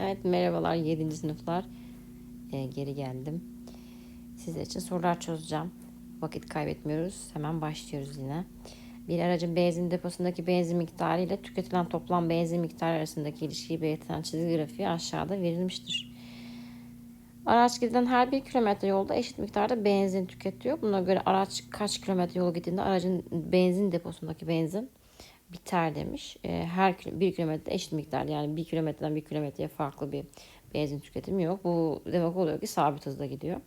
Evet merhabalar 7. sınıflar. Ee, geri geldim. Sizler için sorular çözeceğim. Vakit kaybetmiyoruz. Hemen başlıyoruz yine. Bir aracın benzin deposundaki benzin miktarı ile tüketilen toplam benzin miktarı arasındaki ilişkiyi belirten çizgi grafiği aşağıda verilmiştir. Araç gidilen her bir kilometre yolda eşit miktarda benzin tüketiyor. Buna göre araç kaç kilometre yol gittiğinde aracın benzin deposundaki benzin biter demiş. E, her bir kilometre eşit miktarda yani bir kilometreden bir kilometreye farklı bir benzin tüketimi yok. Bu demek oluyor ki sabit hızda gidiyor.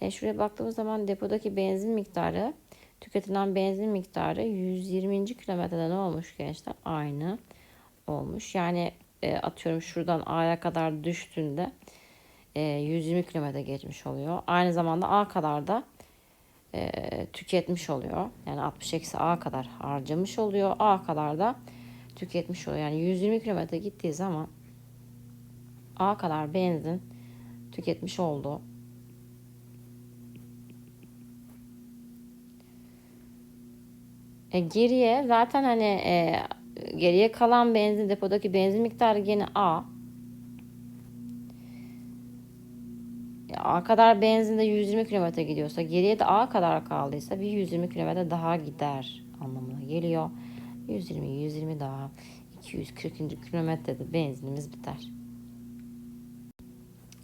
E, şuraya baktığımız zaman depodaki benzin miktarı tüketilen benzin miktarı 120. kilometrede ne olmuş gençler? Aynı olmuş. Yani e, atıyorum şuradan A'ya kadar düştüğünde e, 120 kilometre geçmiş oluyor. Aynı zamanda A kadar da e, tüketmiş oluyor. Yani 60 eksi A kadar harcamış oluyor. A kadar da tüketmiş oluyor. Yani 120 kilometre gittiği zaman A kadar benzin tüketmiş oldu. E, geriye zaten hani e, geriye kalan benzin depodaki benzin miktarı gene A. A kadar benzinde 120 kilometre gidiyorsa geriye de A kadar kaldıysa bir 120 kilometre daha gider anlamına geliyor. 120 120 daha 240. kilometrede benzinimiz biter.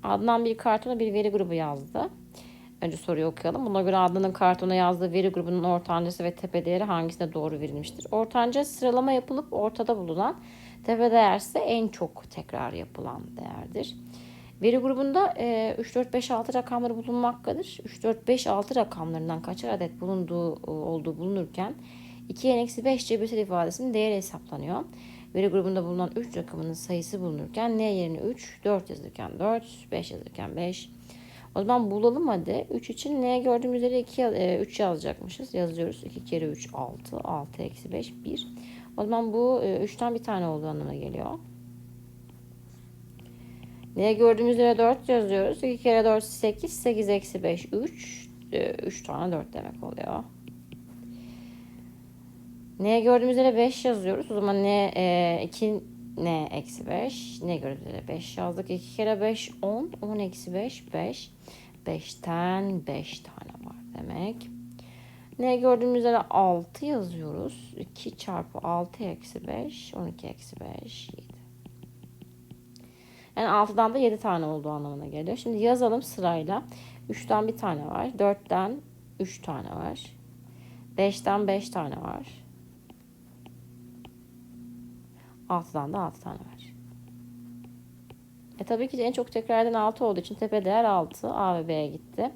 Adnan bir kartona bir veri grubu yazdı. Önce soruyu okuyalım. Buna göre Adnan'ın kartona yazdığı veri grubunun ortancası ve tepe değeri hangisine doğru verilmiştir? Ortanca sıralama yapılıp ortada bulunan tepe değer ise en çok tekrar yapılan değerdir. Veri grubunda e, 3, 4, 5, 6 rakamları bulunmaktadır. 3, 4, 5, 6 rakamlarından kaçar adet bulunduğu olduğu bulunurken 2'ye eksi 5 cebirsel ifadesinin değeri hesaplanıyor. Veri grubunda bulunan 3 rakamının sayısı bulunurken n yerine 3, 4 yazırken 4, 5 yazırken 5. O zaman bulalım hadi. 3 için n gördüğümüz üzere 2, e, 3 yazacakmışız. Yazıyoruz. 2 kere 3 6, 6 eksi 5 1. O zaman bu e, 3'ten bir tane olduğu anlamına geliyor. Ne gördüğümüz üzere 4 yazıyoruz. 2 kere 4 8. 8 eksi 5 3. 3 tane 4 demek oluyor. Ne gördüğümüz üzere 5 yazıyoruz. O zaman ne e, 2 ne eksi 5. Ne gördüğümüz üzere 5 yazdık. 2 kere 5 10. 10 eksi 5 5. 5'ten 5 tane var demek. Ne gördüğümüz üzere 6 yazıyoruz. 2 çarpı 6 eksi 5. 12 eksi 5 7. Yani 6'dan da 7 tane olduğu anlamına geliyor. Şimdi yazalım sırayla. 3'ten bir tane var. 4'ten 3 tane var. 5'ten 5 tane var. 6'dan da 6 tane var. E tabii ki en çok tekrar eden 6 olduğu için tepe değer 6. A ve B'ye gitti.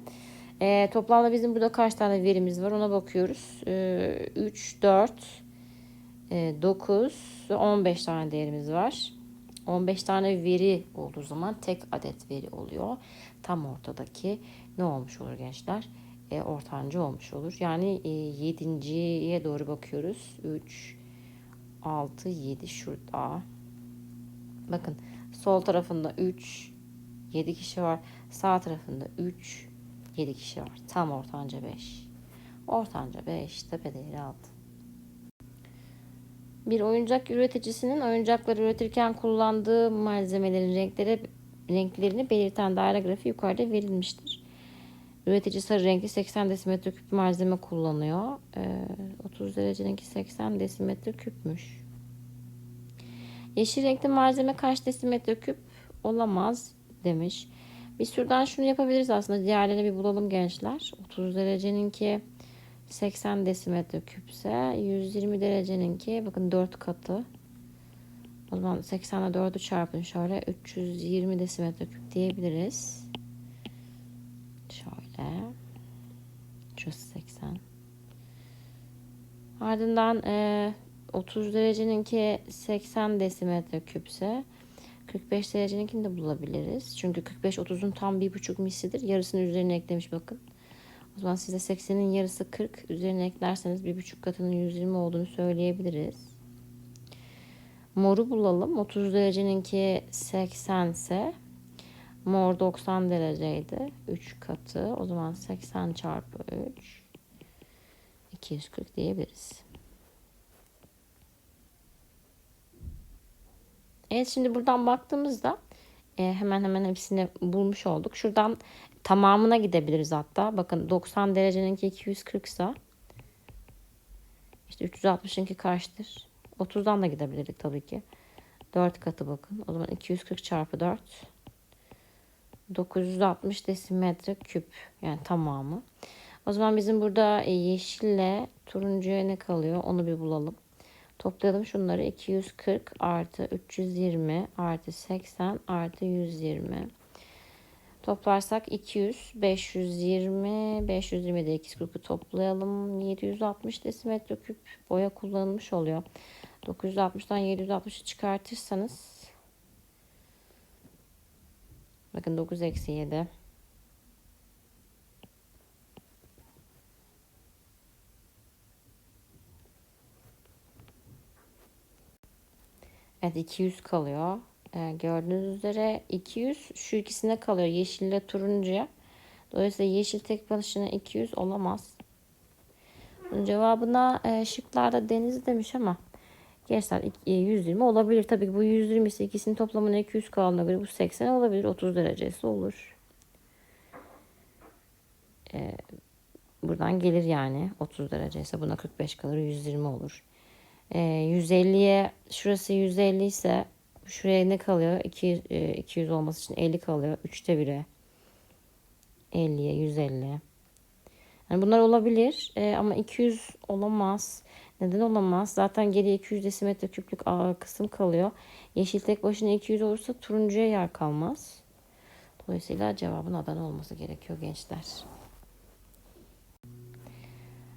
E, toplamda bizim burada kaç tane verimiz var ona bakıyoruz. E, 3, 4, e, 9, 15 tane değerimiz var. 15 tane veri olduğu zaman tek adet veri oluyor. Tam ortadaki ne olmuş olur gençler? E, ortancı olmuş olur. Yani e, yedinciye doğru bakıyoruz. 3, 6, 7 şurada. Bakın sol tarafında 3, 7 kişi var. Sağ tarafında 3, 7 kişi var. Tam ortanca 5. Ortanca 5, tepe değeri 6. Bir oyuncak üreticisinin oyuncakları üretirken kullandığı malzemelerin renkleri renklerini belirten daire grafiği yukarıda verilmiştir. Üretici sarı renkli 80 desimetre küp malzeme kullanıyor. Ee, 30 dereceninki 80 desimetre küpmüş. Yeşil renkli malzeme kaç desimetre küp olamaz demiş. Biz şuradan şunu yapabiliriz aslında. Diğerlerini bir bulalım gençler. 30 dereceninki 80 desimetre küpse 120 dereceninki bakın 4 katı. O zaman 80 ile 4'ü çarpın şöyle 320 desimetre küp diyebiliriz. Şöyle. Şurası 80. Ardından e, 30 dereceninki 80 desimetre küpse 45 dereceninkini de bulabiliriz. Çünkü 45 30'un tam bir buçuk mislidir. Yarısını üzerine eklemiş bakın. O zaman size 80'in yarısı 40. Üzerine eklerseniz bir buçuk katının 120 olduğunu söyleyebiliriz. Moru bulalım. 30 dereceninki 80 ise mor 90 dereceydi. 3 katı. O zaman 80 çarpı 3 240 diyebiliriz. Evet şimdi buradan baktığımızda e, hemen hemen hepsini bulmuş olduk. Şuradan tamamına gidebiliriz hatta. Bakın 90 dereceninki 240 ise işte 360'ınki kaçtır? 30'dan da gidebilirdik tabii ki. 4 katı bakın. O zaman 240 çarpı 4. 960 desimetre küp. Yani tamamı. O zaman bizim burada yeşille turuncuya ne kalıyor? Onu bir bulalım. Toplayalım şunları. 240 artı 320 artı 80 artı 120. Toplarsak 200, 520, 520 de 240'ı toplayalım. 760 desimetre küp boya kullanılmış oluyor. 960'dan 760'ı çıkartırsanız bakın 9 eksi 7 Evet 200 kalıyor. Ee, gördüğünüz üzere 200 şu ikisine kalıyor. Yeşille turuncuya. Dolayısıyla yeşil tek başına 200 olamaz. Bunun cevabına e, şıklarda deniz demiş ama gençler e, 120 olabilir. Tabii ki bu 120 ise ikisinin toplamına 200 kaldığına göre bu 80 olabilir. 30 derecesi olur. Ee, buradan gelir yani 30 derece ise buna 45 kalır 120 olur. Ee, 150'ye şurası 150 ise şuraya ne kalıyor? 200, e, 200 olması için 50 kalıyor. 3'te 1'e 50'ye 150. Yani bunlar olabilir e, ama 200 olamaz. Neden olamaz? Zaten geriye 200 desimetre küplük kısım kalıyor. Yeşil tek başına 200 olursa turuncuya yer kalmaz. Dolayısıyla cevabın Adana olması gerekiyor gençler.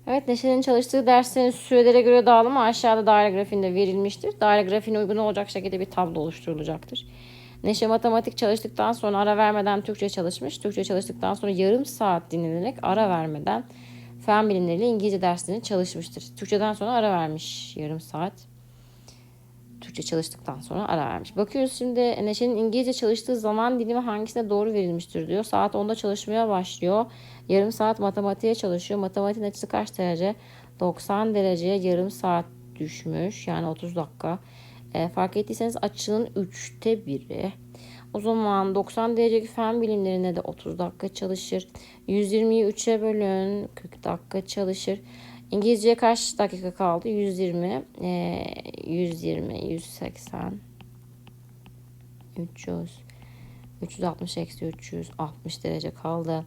Evet Neşe'nin çalıştığı derslerin sürelere göre dağılımı aşağıda daire grafiğinde verilmiştir. Daire grafiğine uygun olacak şekilde bir tablo oluşturulacaktır. Neşe matematik çalıştıktan sonra ara vermeden Türkçe çalışmış. Türkçe çalıştıktan sonra yarım saat dinlenerek ara vermeden fen bilimleriyle İngilizce derslerini çalışmıştır. Türkçeden sonra ara vermiş yarım saat. Türkçe çalıştıktan sonra ara vermiş. Bakıyoruz şimdi Neşe'nin İngilizce çalıştığı zaman dilimi hangisine doğru verilmiştir diyor. Saat 10'da çalışmaya başlıyor. Yarım saat matematiğe çalışıyor. Matematiğin açısı kaç derece? 90 dereceye yarım saat düşmüş. Yani 30 dakika. E, fark ettiyseniz açının 3'te biri. O zaman 90 dereceki fen bilimlerine de 30 dakika çalışır. 120'yi 3'e bölün 40 dakika çalışır. İngilizceye kaç dakika kaldı? 120, e, 120, 180, 300, 360 eksi 360 derece kaldı.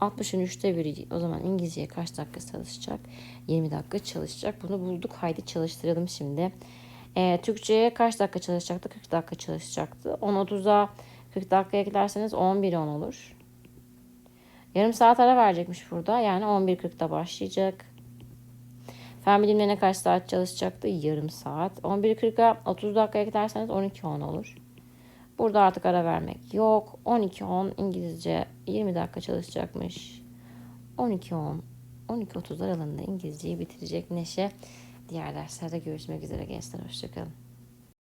60'ın 3'te biri o zaman İngilizceye kaç dakika çalışacak? 20 dakika çalışacak. Bunu bulduk. Haydi çalıştıralım şimdi. E, Türkçe'ye kaç dakika çalışacaktı? 40 dakika çalışacaktı. 10.30'a 40 dakika eklerseniz 11 10 olur. Yarım saat ara verecekmiş burada. Yani 11.40'da başlayacak. Fen bilimlerine kaç saat çalışacaktı? Yarım saat. 11.40'a 30 dakika eklerseniz 12.10 olur. Burada artık ara vermek yok. 12.10 İngilizce 20 dakika çalışacakmış. 12.10 12.30 aralığında İngilizceyi bitirecek Neşe. Diğer derslerde görüşmek üzere gençler. Hoşçakalın.